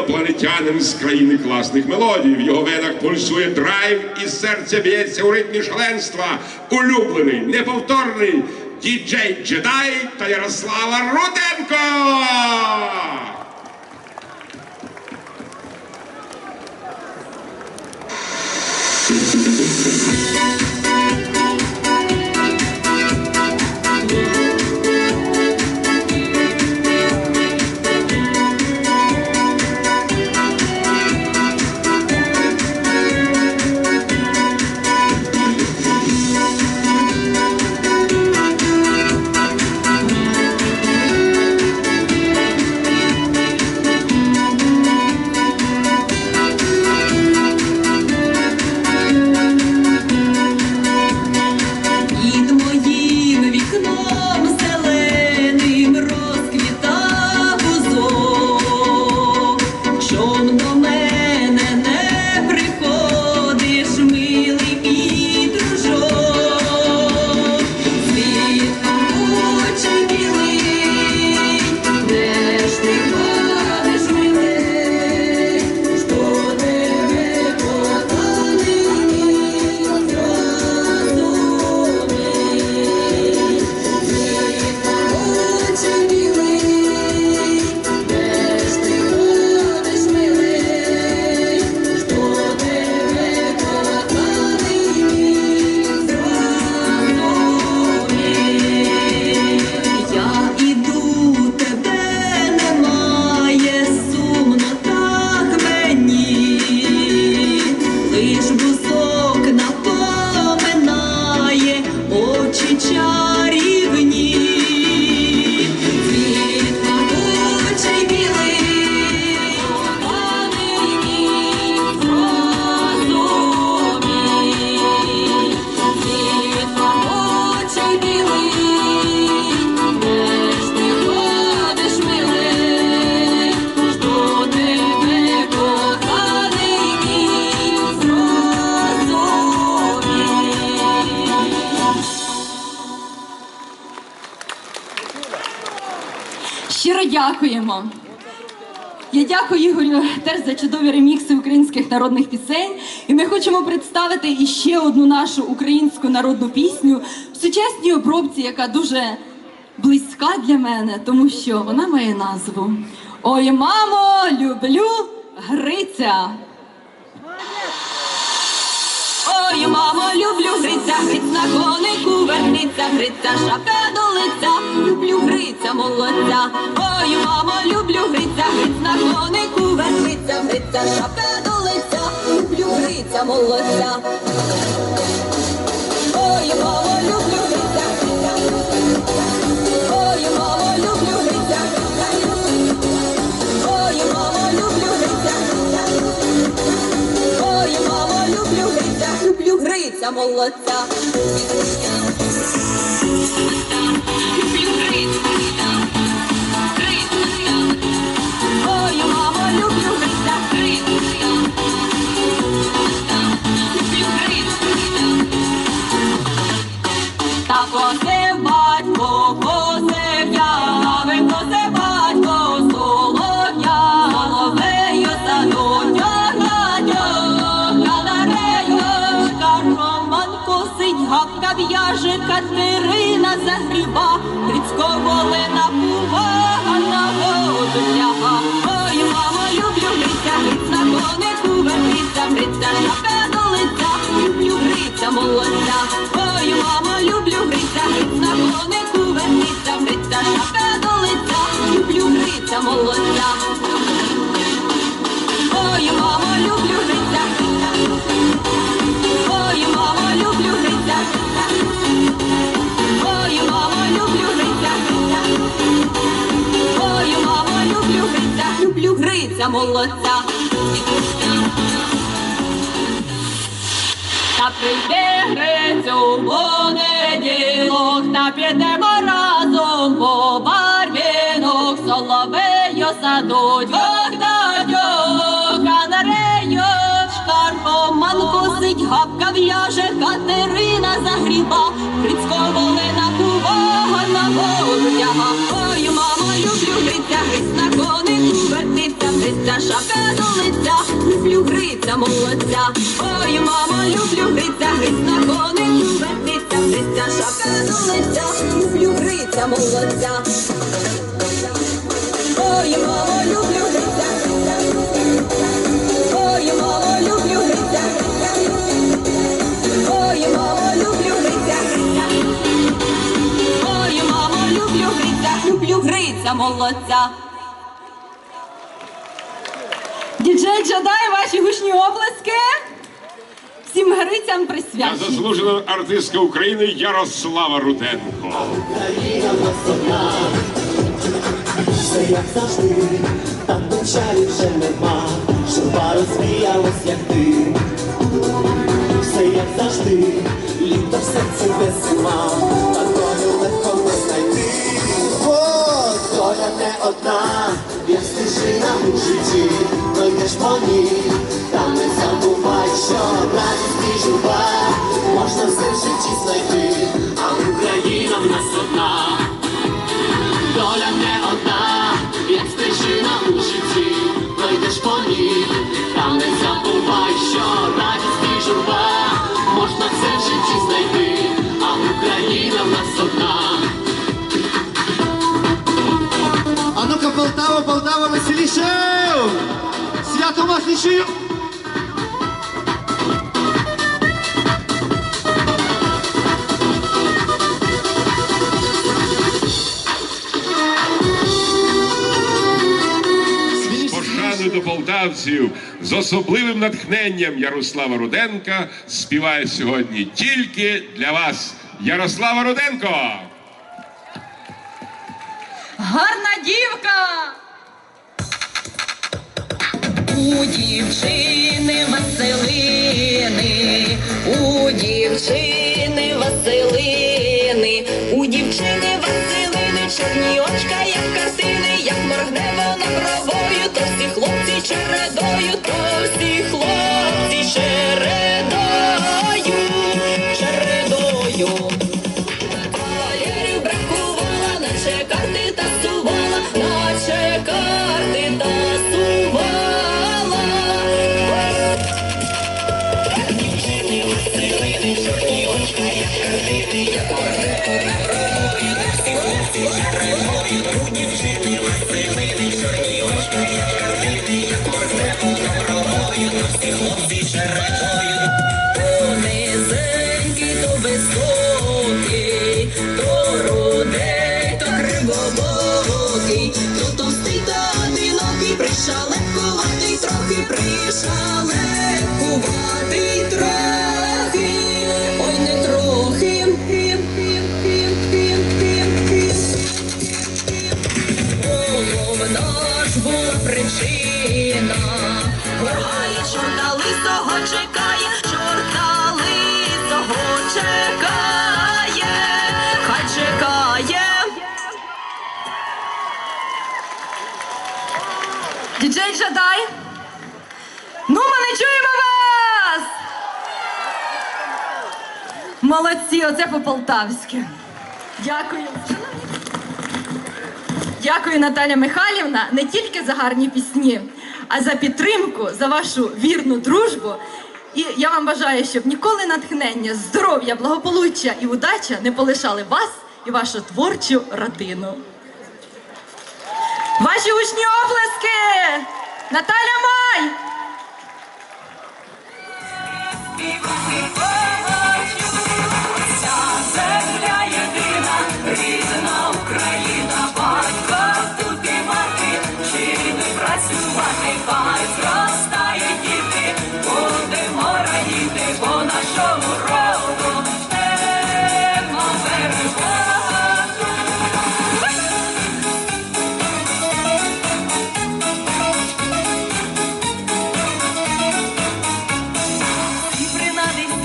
інопланетянин з країни класних мелодій. В його венах пульсує драйв, і серце б'ється у ритмі шаленства. Улюблений, неповторний діджей Джедай та Ярослава Руденко. Дякуємо. Я дякую Ігорю теж за чудові ремікси українських народних пісень. І ми хочемо представити іще одну нашу українську народну пісню в сучасній обробці, яка дуже близька для мене, тому що вона має назву Ой, мамо, люблю Гриця. Знаю, мамо, люблю гриця, гриць на конику верниться, гриця, шапе до лиця, люблю гриця, молодця. Ой, мамо, люблю гриця, гриць на конику верниться, гриця, шапе до лиця, люблю гриця, молодця. Ой, мамо, молодця. Гриця молодця. Та прийде Грицю понеділок, та підемо разом по барвінок, соловею садуть вогнадьок, канарею шкарпом косить, гапка в'яже, Катерина загріба, Гриця шапка лиця, люблю Гриця молодця. Ой, мамо, люблю Гриця, Гриць на конику вертиться, Гриця шапка до лиця, люблю Гриця молодця. Ой, мамо, люблю Гриця, Ой, мамо, люблю Гриця, Ой, мамо, люблю Гриця, Ой, мамо, люблю Гриця, люблю Гриця молодця. Діджей Джадай, ваші гучні оплески. Всім Грицям Та присвячені. заслужена артистка України Ярослава Руденко. Все як завжди, там печалі вже нема, Журба розвіялась, як ти. Все як завжди, літо в серці весна, та йдеш по та не забувай, що радість і журба можна все в житті знайти, а Україна в нас одна. Доля не одна, як стежина у житті, пройдеш по ній, та не забувай, що радість і журба можна все в житті знайти, а Україна в нас одна. А ну-ка, Полтава, Полтава, веселіше! Чую! З пошаною до полтавців з особливим натхненням Ярослава Руденка співає сьогодні тільки для вас Ярослава Руденко. Гарна дівка! У дівчини Василини, у дівчини Василини, Джадай. Ну, ми не чуємо вас! Молодці, оце по-полтавськи. Дякую. Дякую, Наталя Михайлівна, не тільки за гарні пісні, а за підтримку, за вашу вірну дружбу. І я вам бажаю, щоб ніколи натхнення, здоров'я, благополуччя і удача не полишали вас і вашу творчу родину. Ваші учні оплески! Наталя Май!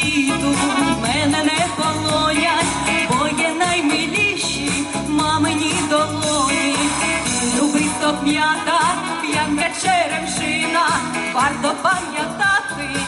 світу мене не колонять, бо є наймиліші мамині долоні, любить то п'ята, п'янка черемшина, варто пам'ятати.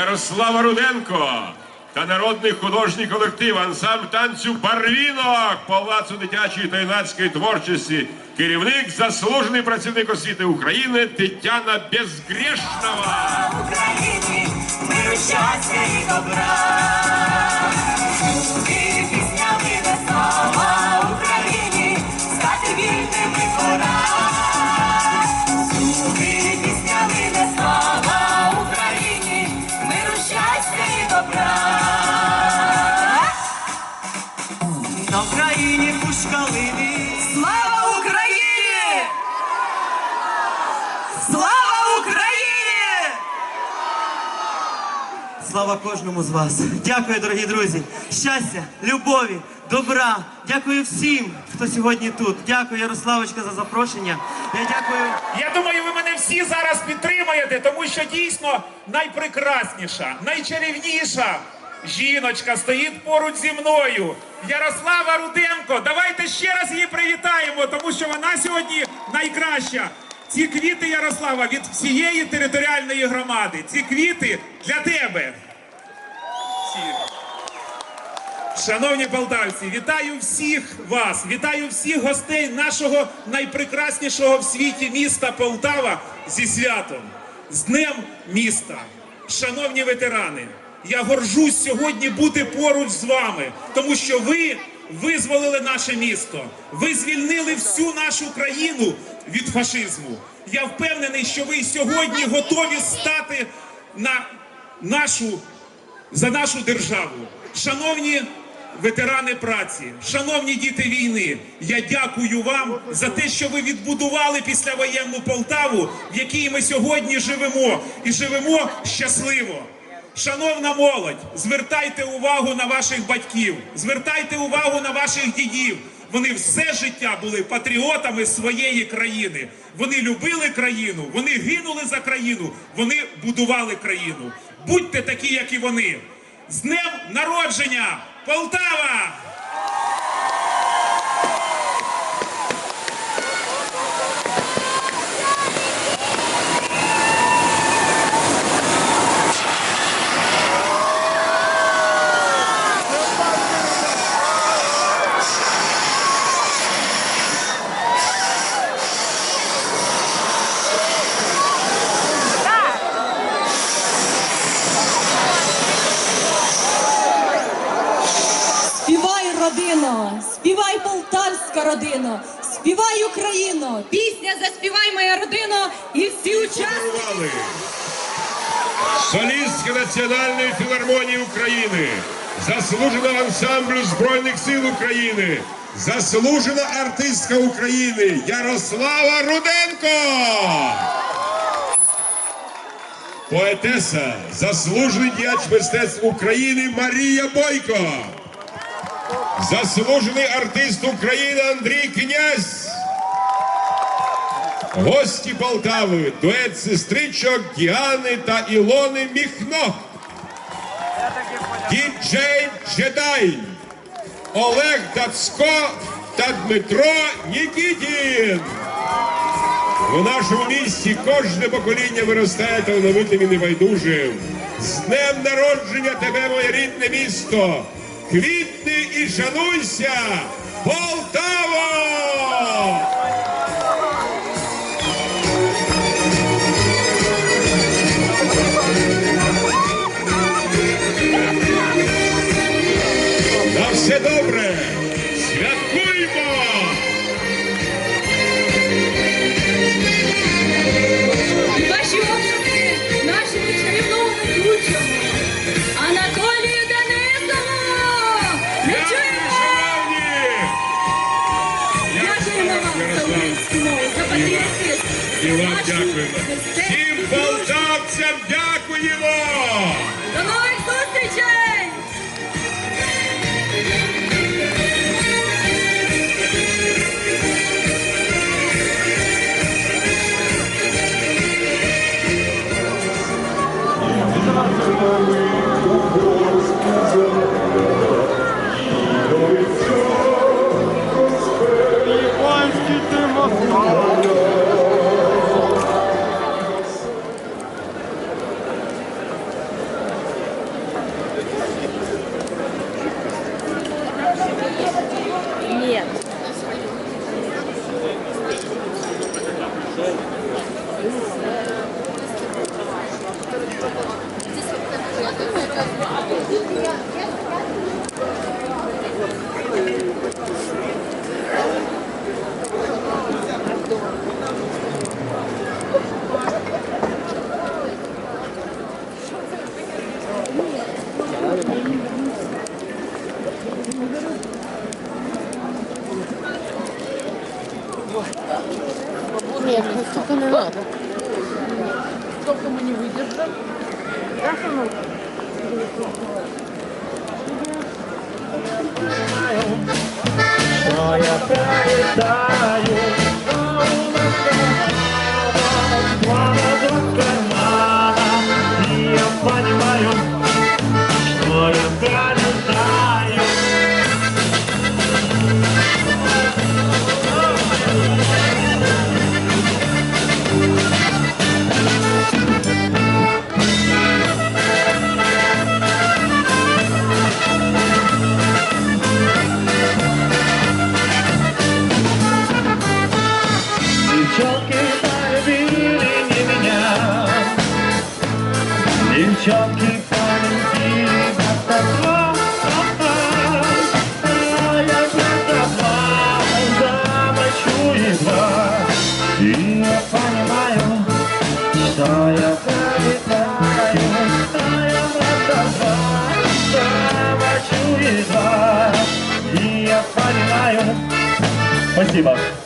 Ярослава Руденко та народний художній колектив ансамбль танцю Барвінок Палацу дитячої та юнацької творчості. Керівник, заслужений працівник освіти України Тетяна Безгрішнова. Україні, миру, щастя і добра. Слава кожному з вас. Дякую, дорогі друзі. Щастя, любові, добра. Дякую всім, хто сьогодні тут. Дякую, Ярославочка, за запрошення. Я дякую. Я думаю, ви мене всі зараз підтримаєте, тому що дійсно найпрекрасніша, найчарівніша жіночка стоїть поруч зі мною. Ярослава Руденко. Давайте ще раз її привітаємо, тому що вона сьогодні найкраща. Ці квіти, Ярослава, від всієї територіальної громади. Ці квіти для тебе. Всі. Шановні полтавці, вітаю всіх вас, вітаю всіх гостей нашого найпрекраснішого в світі міста Полтава зі святом, з Днем міста. Шановні ветерани, я горжусь сьогодні бути поруч з вами, тому що ви визволили наше місто, ви звільнили всю нашу країну від фашизму. Я впевнений, що ви сьогодні готові стати на нашу за нашу державу. Шановні ветерани праці, шановні діти війни, я дякую вам за те, що ви відбудували післявоєнну Полтаву, в якій ми сьогодні живемо, і живемо щасливо. Шановна молодь, звертайте увагу на ваших батьків, звертайте увагу на ваших дідів. Вони все життя були патріотами своєї країни. Вони любили країну, вони гинули за країну, вони будували країну. Будьте такі, як і вони. З днем народження! Полтава! Співай, родино, співай полтавська родино, співай Україно, пісня заспівай моя родино і всі учасники. Солістка Національної філармонії України, заслуженого ансамблю Збройних сил України, заслужена артистка України Ярослава Руденко. Поетеса, заслужений діяч мистецтв України Марія Бойко. Заслужений артист України Андрій Князь. Гості Полтави, дует сестричок Діани та Ілони Міхно. Діджей Джедай, Олег Дацько та Дмитро Нікітін. В нашому місті кожне покоління виростає талановитим і небайдужим. З днем народження тебе, моє рідне місто! Квітни і шануйся! Полтаво! Все добре! ます。